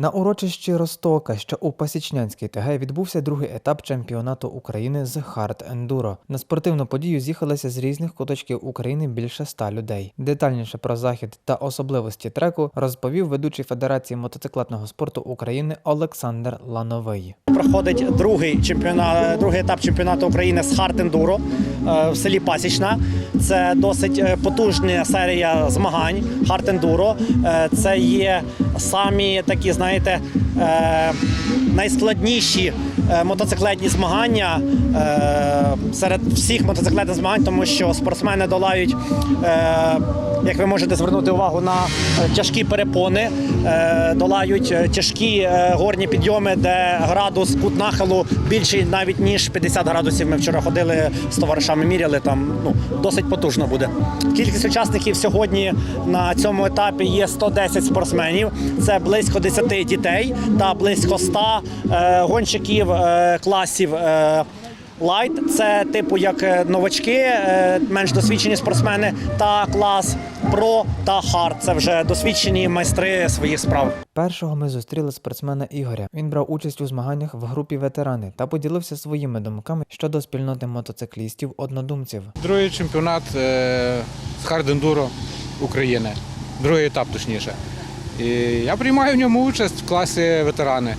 На урочищі Ростока, що у Пасічнянській ТГ, відбувся другий етап чемпіонату України з хард ендуро. На спортивну подію з'їхалися з різних куточків України більше ста людей. Детальніше про захід та особливості треку розповів ведучий Федерації мотоциклетного спорту України Олександр Лановий. проходить другий чемпіонат, другий етап чемпіонату України з хард ендуро е, в селі Пасічна. Це досить е, потужна серія змагань хард ендуро. Е, Це є самі такі, знаєте, е, найскладніші е, мотоциклетні змагання е, серед всіх мотоциклетних змагань, тому що спортсмени долають, як ви можете звернути увагу, на е, тяжкі перепони, е, долають е, тяжкі горні підйоми, де градус кут нахилу більший навіть ніж 50 градусів. Ми вчора ходили з товаришами, міряли там. Ну досить потужно буде. Кількість учасників сьогодні на цьому етапі є 110 спортсменів. Це близько 10 дітей та близько 100 е, гонщиків класів. Лайт це типу як е, новачки, е, менш досвідчені спортсмени, та клас Про та Хард. Це вже досвідчені майстри своїх справ. Першого ми зустріли спортсмена Ігоря. Він брав участь у змаганнях в групі ветерани та поділився своїми думками щодо спільноти мотоциклістів однодумців. Другий чемпіонат е, з хардендуро України. Другий етап, точніше. І я приймаю в ньому участь в класі ветерани.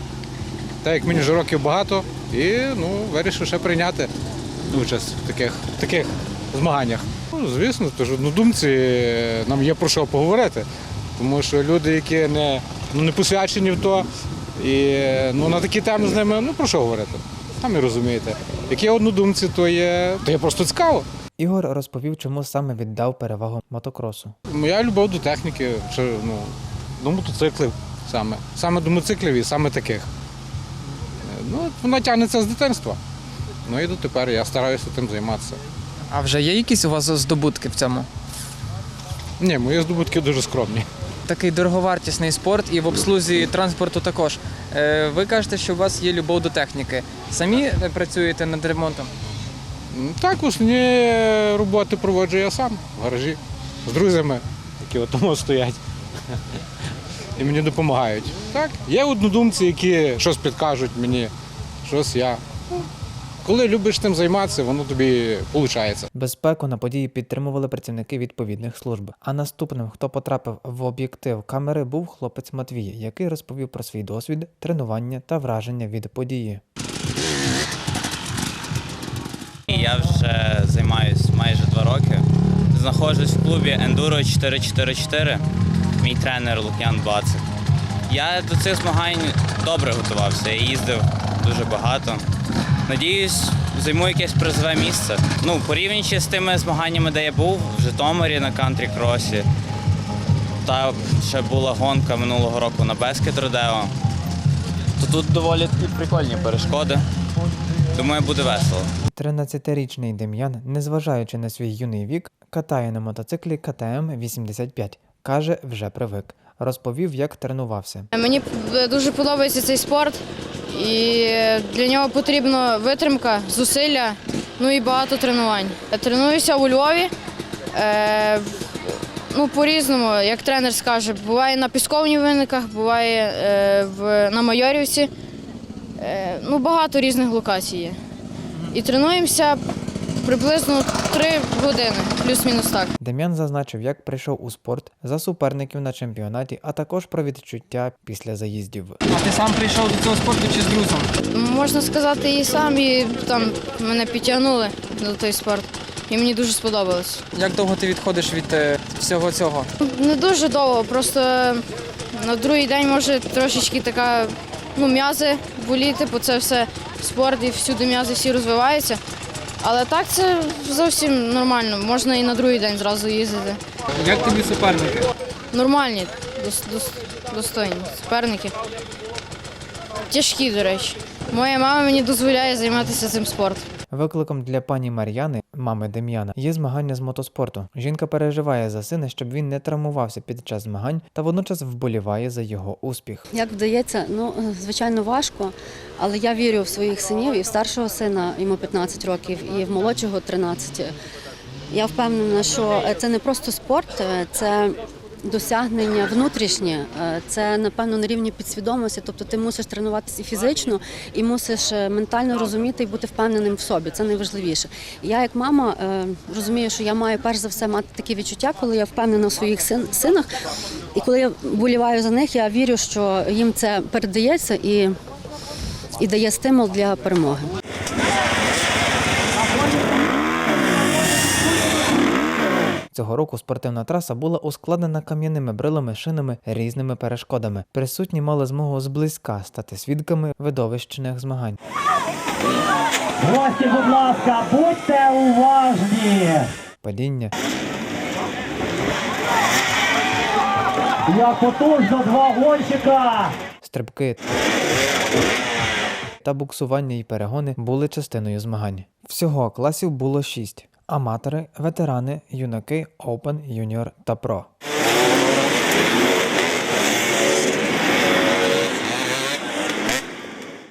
Так як мені вже років багато, і ну, вирішив ще прийняти участь в таких, таких змаганнях. Ну, звісно, тож однодумці е, нам є про що поговорити. Тому що люди, які не, ну, не посвячені в то, і ну, на такі теми з ними ну, про що говорити? Самі розумієте. Як є однодумці, то є, то є просто цікаво. Ігор розповів, чому саме віддав перевагу мотокросу. Моя любов до техніки, що, ну, до мотоциклів саме. Саме до мотоциклів і саме таких. Ну, вона тягнеться з дитинства. Ну і дотепер я стараюся тим займатися. А вже є якісь у вас здобутки в цьому? Ні, мої здобутки дуже скромні. Такий дороговартісний спорт і в обслузі транспорту також. Е, Ви кажете, що у вас є любов до техніки. Самі працюєте над ремонтом? М, Так, основні роботи проводжу я сам в гаражі з друзями, які от тому стоять. І мені допомагають. Так, є однодумці, які щось підкажуть мені, щось я. Коли любиш тим займатися, воно тобі виходить. Безпеку на події підтримували працівники відповідних служб. А наступним, хто потрапив в об'єктив камери, був хлопець Матвій, який розповів про свій досвід, тренування та враження від події. Я вже займаюся майже два роки. Знаходжусь в клубі Enduro 444, мій тренер Лук'ян Бацик. Я до цих змагань добре готувався, я їздив дуже багато. Надіюсь, займу якесь призове місце. Ну, порівнюючи з тими змаганнями, де я був, в Житомирі на кантрі кросі. Та ще була гонка минулого року на Бескет Родео. То тут доволі такі прикольні перешкоди. Думаю, буде весело. 13-річний Дем'ян, незважаючи на свій юний вік, катає на мотоциклі КТМ 85. Каже, вже привик. Розповів, як тренувався. Мені дуже подобається цей спорт, і для нього потрібна витримка, зусилля, ну і багато тренувань. Тренуюся у Львові. Е, ну, по-різному, як тренер скаже, буває на пісковних виниках, буває е, в, на Майорівці. Е, ну, багато різних локацій є. І тренуємося приблизно 3 години, плюс-мінус так. Дем'ян зазначив, як прийшов у спорт за суперників на чемпіонаті, а також про відчуття після заїздів. А ти сам прийшов до цього спорту чи з друзом? Можна сказати, і сам, і там мене підтягнули до той спорт. І мені дуже сподобалось. Як довго ти відходиш від е, всього цього? Не дуже довго, просто на другий день може трошечки така ну, м'язи боліти, бо це все спорт і всюди м'язи всі розвиваються. Але так це зовсім нормально. Можна і на другий день зразу їздити. Як тобі суперники? Нормальні, дос- дос- достойні суперники. Тяжкі, до речі. Моя мама мені дозволяє займатися цим спортом. Викликом для пані Мар'яни, мами Дем'яна, є змагання з мотоспорту. Жінка переживає за сина, щоб він не травмувався під час змагань та водночас вболіває за його успіх. Як вдається, ну звичайно важко, але я вірю в своїх синів і в старшого сина йому 15 років, і в молодшого 13. Я впевнена, що це не просто спорт, це досягнення внутрішнє. Е, Це напевно на рівні підсвідомості. Тобто ти мусиш тренуватися і фізично, і мусиш е, ментально розуміти і бути впевненим в собі. Це найважливіше. Я, як мама, е, розумію, що я маю перш за все мати такі відчуття, коли я впевнена в своїх син- синах. І коли я боліваю за них, я вірю, що їм це передається і, і дає стимул для перемоги. Цього року спортивна траса була ускладнена кам'яними брилами, шинами, різними перешкодами. Присутні мали змогу зблизька стати свідками видовищних змагань. Гості, будь ласка, будьте уважні! Падіння, Як потужно два гонщика! стрибки та буксування і перегони були частиною змагань. Всього класів було шість: аматори, ветерани, юнаки, Open, Junior та Pro.